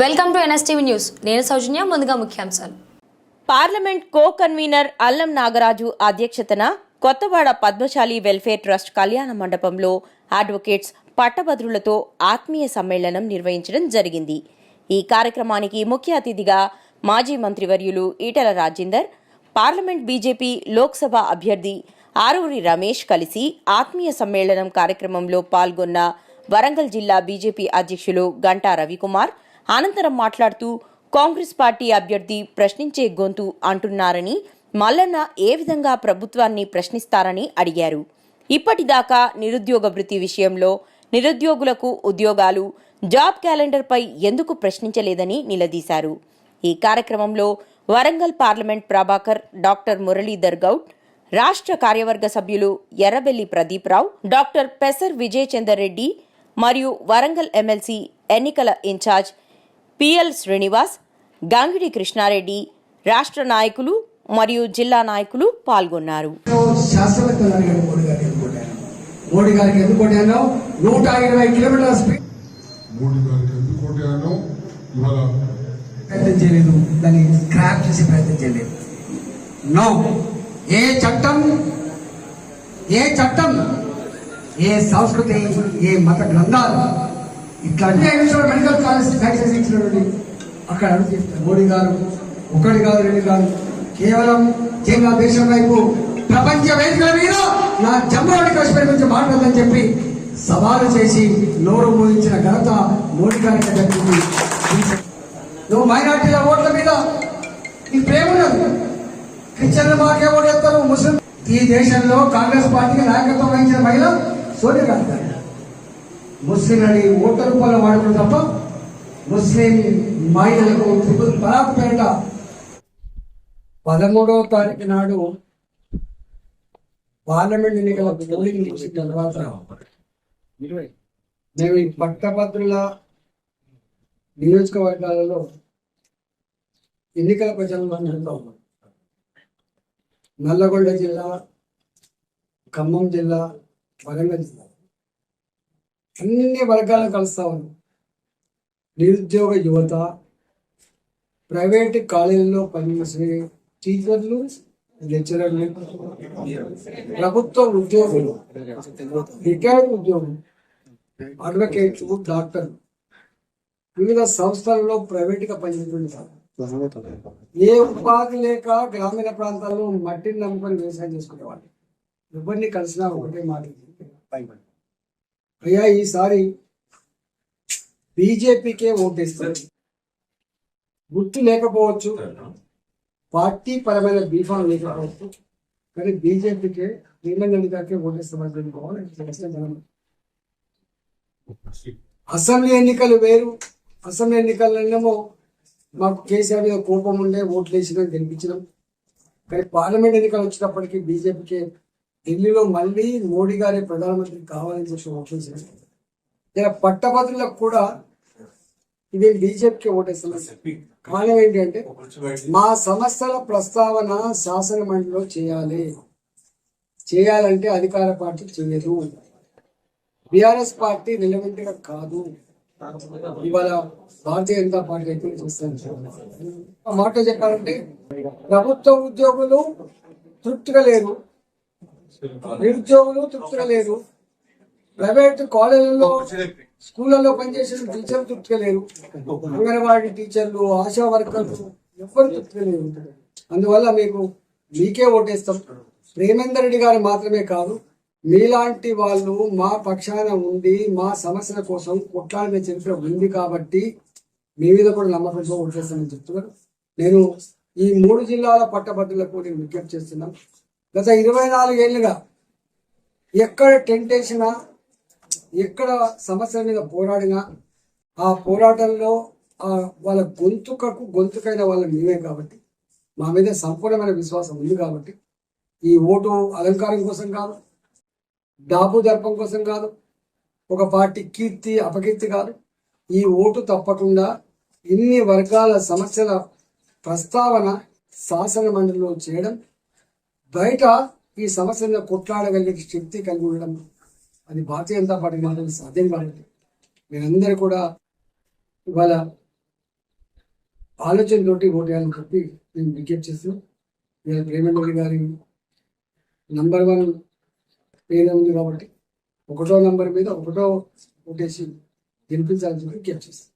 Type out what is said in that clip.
Welcome to NSTV news. నేను సౌజన్య ముందుగా ముఖ్యాంశాలు. పార్లమెంట్ కో కన్వీనర్ అల్లం నాగరాజు అధ్యక్షతన కొత్తవాడ పద్మశాలి వెల్ఫేర్ ట్రస్ట్ కళ్యాణ మండపంలో అడ్వకేట్స్ పట్టభద్రులతో ఆత్మీయ సమ్మేళనం నిర్వహించడం జరిగింది. ఈ కార్యక్రమానికి ముఖ్య అతిథిగా మాజీ మంత్రివర్యులు ఈటల రాజేందర్ పార్లమెంట్ బీజేపీ లోక్సభ అభ్యర్థి ఆరూరి రమేష్ కలిసి ఆత్మీయ సమ్మేళనం కార్యక్రమంలో పాల్గొన్న వరంగల్ జిల్లా బీజేపీ అధ్యక్షులు గంటా రవికుమార్ అనంతరం మాట్లాడుతూ కాంగ్రెస్ పార్టీ అభ్యర్థి ప్రశ్నించే గొంతు అంటున్నారని మల్లన్న ఏ విధంగా ప్రభుత్వాన్ని ప్రశ్నిస్తారని అడిగారు. ఇప్పటిదాకా నిరుద్యోగ వృత్తి విషయంలో నిరుద్యోగులకు ఉద్యోగాలు జాబ్ క్యాలెండర్పై ఎందుకు ప్రశ్నించలేదని నిలదీశారు. ఈ కార్యక్రమంలో వరంగల్ పార్లమెంట్ ప్రభాకర్ డాక్టర్ మురళీధర్ గౌడ్ రాష్ట్ర కార్యవర్గ సభ్యులు ఎర్రబెల్లి ప్రదీప్రావు డాక్టర్ పెసర్ విజయచందర్ రెడ్డి మరియు వరంగల్ ఎమ్మెల్సీ ఎన్నికల ఇన్ఛార్జ్ పిఎల్ శ్రీనివాస్ గాంగిడి కృష్ణారెడ్డి రాష్ట్ర నాయకులు మరియు జిల్లా నాయకులు పాల్గొన్నారు. మోడీ గారికి ఎందుకు నూట ఇరవై కిలోమీటర్ల స్పీడ్ మోడీ గారికి ఎందుకు ఇవాళ ప్రయత్నం చేయలేదు దాన్ని స్క్రాప్ ప్రయత్నం చేయలేదు నో ఏ చట్టం ఏ చట్టం ఏ సంస్కృతి ఏ మత గ్రంథాలు ఇట్లా మెడికల్ కాలేజ్ ఫ్యాక్టరీస్ ఇచ్చినటువంటి అక్కడ అడుగు మోడీ గారు ఒకటి కాదు రెండు కాదు. కేవలం చైనా దేశం వైపు ప్రపంచ వేదికల మీద నా జమ్మూ అండ్ కాశ్మీర్ గురించి మాట్లాడదని చెప్పి సవాలు చేసి నోరు మూయించిన ఘనత మోడీ గారికి దక్కింది నువ్వు మైనార్టీల ఓట్ల మీద నీ ప్రేమ ఉన్నది. క్రిస్టియన్లు మాకే ఓడేస్తారు ముస్లిం ఈ దేశంలో కాంగ్రెస్ పార్టీకి నాయకత్వం వహించిన మహిళ సోనియా గాంధీ గారు. ముస్లింలని ఓట రూపాయలు వాడకూడదు తప్ప ముస్లిం మహిళలకు త్రిపుల్ తలాక్ పేరిట పదమూడవ తారీఖు నాడు పార్లమెంట్ ఎన్నికల పోలింగ్ ముగిసిన తర్వాత మేము ఈ పట్టభద్రుల నియోజకవర్గాలలో ఎన్నికల ప్రచారంలో జరుగుతూ ఉన్నాం. నల్లగొండ జిల్లా ఖమ్మం జిల్లా వరంగల్ జిల్లా. అన్ని వర్గాలను కలుస్తా ఉన్నాం. నిరుద్యోగ యువత ప్రైవేట్ కాలేజీల్లో పనిచేసే టీచర్లు లెక్చరర్లు ప్రభుత్వ ఉద్యోగులు రిటైర్డ్ ఉద్యోగులు అడ్వకేట్లు డాక్టర్లు వివిధ సంస్థలలో ప్రైవేట్గా పనిచేస్తుంటారు. ఏ ఉపాధి లేక గ్రామీణ ప్రాంతాల్లో మట్టిని నమ్ముకొని వ్యవసాయం చేసుకునేవాళ్ళు. ఎవరిని కలిసినా ఒకటే మాట. అయ్యా ఈసారి బీజేపీకే ఓటేస్తారు గుర్తు లేకపోవచ్చు. పార్టీ పరమైన బీఫామ్ లేకపోవచ్చు. కానీ బీజేపీకే నీలంగడి గారికే ఓటేస్తామని చెప్పుకోవాలి అసెంబ్లీ ఎన్నికలు వేరు. అసెంబ్లీ ఎన్నికలనేమో మాకు కేసీఆర్ మీద కోపం ఉండే ఓట్లు వేసినాం గెలిపించినాం. కానీ పార్లమెంట్ ఎన్నికలు వచ్చినప్పటికీ బీజేపీకే ఢిల్లీలో మళ్ళీ మోడీ గారే ప్రధానమంత్రి కావాలని చెప్పి వేసినాం ఇలా పట్టభద్రులకు కూడా ఇది బీజేపీకి ఓటేస్తున్నారు కారణం ఏంటంటే మా సమస్యల ప్రస్తావన శాసన మండలిలో చేయాలి. చేయాలంటే అధికార పార్టీ చేయదు. బీఆర్ఎస్ పార్టీ రిలవెంట్గా కాదు. ఇవాళ భారతీయ జనతా పార్టీ అయితే చూస్తాను మాట చెప్పాలంటే ప్రభుత్వ ఉద్యోగులు తృప్తిగా లేరు. నిరుద్యోగులు తృప్తిగా లేరు ప్రైవేట్ కాలేజీల్లో స్కూళ్ళలో పనిచేసిన టీచర్లు తృప్తిగా లేరు అంగన్వాడీ టీచర్లు ఆశా వర్కర్లు ఎవరు తృప్తిగా లేరు అందువల్ల మీకు మీకే ఓటేస్తాం. ప్రేమేందర్ రెడ్డి గారు మాత్రమే కాదు మీలాంటి వాళ్ళు మా పక్షాన ఉండి మా సమస్యల కోసం కొట్లాడిన చరిత్ర ఉంది కాబట్టి మీ మీద కూడా నమ్మకంతో ఓటేస్తామని చెప్తున్నారు. నేను ఈ మూడు జిల్లాల పట్టభద్రులకు నేను విజ్ఞప్తి చేస్తున్నాను. గత ఇరవై నాలుగేళ్ళుగా ఎక్కడ టెంట్ వేసినా ఎక్కడ సమస్యల మీద పోరాడినా ఆ పోరాటంలో ఆ వాళ్ళ గొంతుకకు గొంతుకైన వాళ్ళ మేమే కాబట్టి మా మీద సంపూర్ణమైన విశ్వాసం ఉంది కాబట్టి ఈ ఓటు అలంకారం కోసం కాదు డాబు దర్పం కోసం కాదు ఒక పార్టీ కీర్తి అపకీర్తి కాదు ఈ ఓటు తప్పకుండా ఇన్ని వర్గాల సమస్యల ప్రస్తావన శాసన మండలిలో చేయడం బయట ఈ సమస్యను కొట్లాడగలిగే శక్తి కలిగి ఉండడం అది భారతీయ జనతా పార్టీ మాత్రం సాధ్యం కాబట్టి మీరందరూ కూడా ఇవాళ ఆలోచనతోటి ఓటు వేయాలని చెప్పి నేను విజ్ఞప్తి చేస్తున్నాను మీరు ప్రేమ రెడ్డి గారి నంబర్ వన్ పేరు ఉంది కాబట్టి ఒకటో నంబర్ మీద ఒకటో ఓటేసి గెలిపించాలని చెప్పి విజ్ఞప్తి చేస్తాను